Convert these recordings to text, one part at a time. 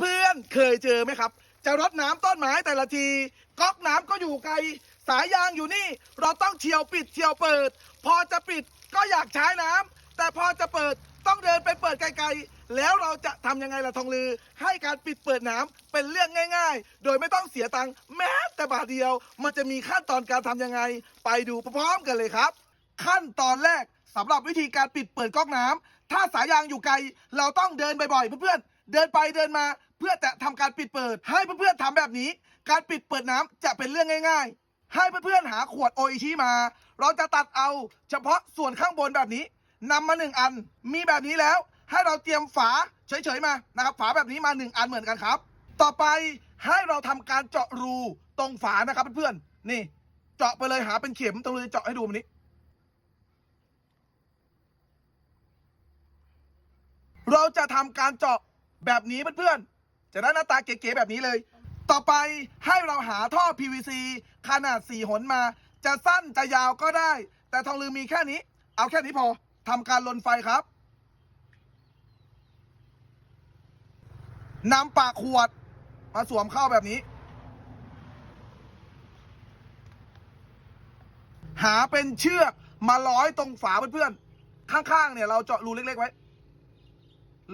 เพื่อนๆ เคยเจอไหมครับ จะรดน้ำต้นไม้แต่ละที ก๊อกน้ำก็อยู่ไกล สายยางอยู่นี่ เราต้องเฉียวปิดเฉียวเปิด พอจะปิดก็อยากใช้น้ำแต่พอจะเปิดต้องเดินไปเปิดไกลๆ แล้วเราจะทำยังไงล่ะทองลือ ให้การปิดเปิดน้ำเป็นเรื่องง่าย ๆ โดยไม่ต้องเสียตังค์แม้แต่บาทเดียว มันจะมีขั้นตอนการทำยังไง ไปดูพร้อมๆกันเลยครับ ขั้นตอนแรกสำหรับวิธีการปิดเปิดก๊อกน้ำถ้าสายยางอยู่ไกล เราต้องเดินบ่อยๆเพื่อน เดินไปเดินมาเพื่อจะทำการปิดเปิด ให้เพื่อนๆทำแบบนี้ การปิดเปิดน้ำจะเป็นเรื่องง่าย ๆ ให้เพื่อนๆหาขวดโออิชิมา เราจะตัดเอาเฉพาะส่วนข้างบนแบบนี้นำมาหนึ่งอัน มีแบบนี้แล้ว ให้เราเตรียมฝาเฉยๆมานะครับ ฝาแบบนี้มาหนึ่งอันเหมือนกันครับ ต่อไปให้เราทำการเจาะรูตรงฝานะครับเพื่อนๆนี่ เจาะไปเลยหาเป็นเข็มตรงเลยเจาะให้ดูแบบนี้ เราจะทำการเจาะ แบบนี้เพื่อนๆ จะได้หน้าตาเก๋ๆแบบนี้เลย ต่อไปให้เราหาท่อ PVC ขนาด 4 หนมา จะสั้นจะยาวก็ได้ แต่ทองลืมมีแค่นี้ เอาแค่นี้พอทำการลนไฟครับนำปากขวด มาสวมเข้าแบบนี้ หาเป็นเชือกมาร้อยตรงฝาเพื่อนๆ ข้างๆ เนี่ย เราเจาะรูเล็กๆ ไว้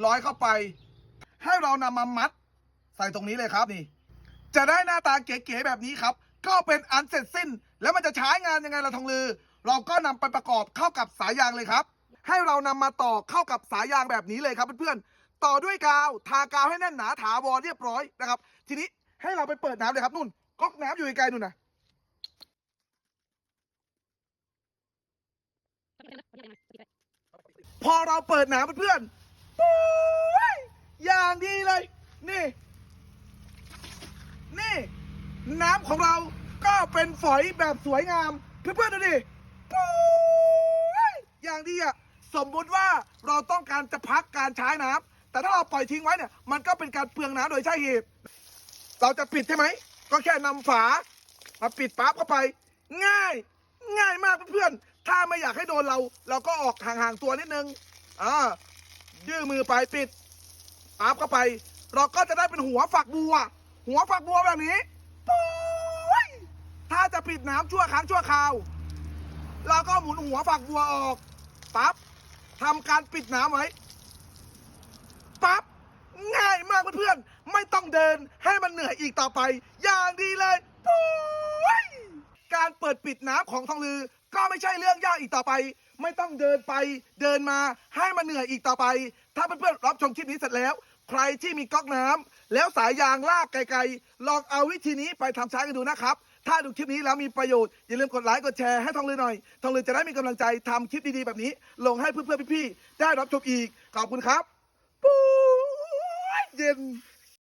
ร้อยเข้าไป ให้เรานำมามัด ใส่ตรงนี้เลยครับนี่ จะได้หน้าตาเก๋ๆแบบนี้ครับ ก็เป็นอันเสร็จสิ้น แล้วมันจะใช้งานยังไงล่ะทองลือ เราก็นำไปประกอบเข้ากับสายยางเลยครับ ให้เรานำมาต่อเข้ากับสายยางแบบนี้เลยครับเพื่อนๆต่อด้วยกาวทากาวให้แน่นหนาถาวรเรียบร้อยนะครับ ทีนี้ให้เราไปเปิดน้ำเลยครับนุ่นก๊อกน้ำอยู่ไกลๆนู่นนะพอเราเปิดน้ำเพื่อนๆปุ้ย อย่างดีเลย นี่ นี่ น้ำของเราก็เป็นฝอยแบบสวยงาม เพื่อนๆดูดิอย่างดีอะสมมุติว่าเราต้องการจะพักการใช้น้ำแต่ถ้าเราปล่อยทิ้งไว้เนี่ย มันก็เป็นการเปลืองน้ำโดยใช่เหตุเราจะปิดใช่ไหม ก็แค่นำฝา มาปิดปั๊บเข้าไป ง่าย ง่ายมากเพื่อนๆ ถ้าไม่อยากให้โดนเรา เราก็ออกห่างๆตัวนิดนึงอ่ายื่อมือไปปิด ปั๊บเข้าไป เราก็จะได้เป็นหัวฝักบัว หัวฝักบัวแบบนี้ปุ้ยถ้าจะปิดน้ำชั่วครั้งชั่วคราว เราก็หมุนหัวฝักบัวออกปั๊บทำการปิดน้ำไว้ปั๊บง่ายมากเพื่อนๆไม่ต้องเดินให้มันเหนื่อยอีกต่อไป อย่างดีเลยปุ้ยการเปิดปิดน้ำของทองลือ ก็ไม่ใช่เรื่องยากอีกต่อไป ไม่ต้องเดินไปเดินมาให้มันเหนื่อยอีกต่อไป ถ้าเพื่อนๆรับชมคลิปนี้เสร็จแล้ว ใครที่มีก๊อกน้ำแล้วสายยางลากไกลๆ ลองเอาวิธีนี้ไปทำใช้กันดูนะครับ ถ้าดูคลิปนี้แล้วมีประโยชน์ อย่าลืมกดไลค์กดแชร์ให้ทองเลยหน่อยทองเลยจะได้มีกำลังใจทำคลิปดีๆแบบนี้ ลงให้เพื่อนๆพี่ๆได้รับชมอีกขอบคุณครับปู๊เย็น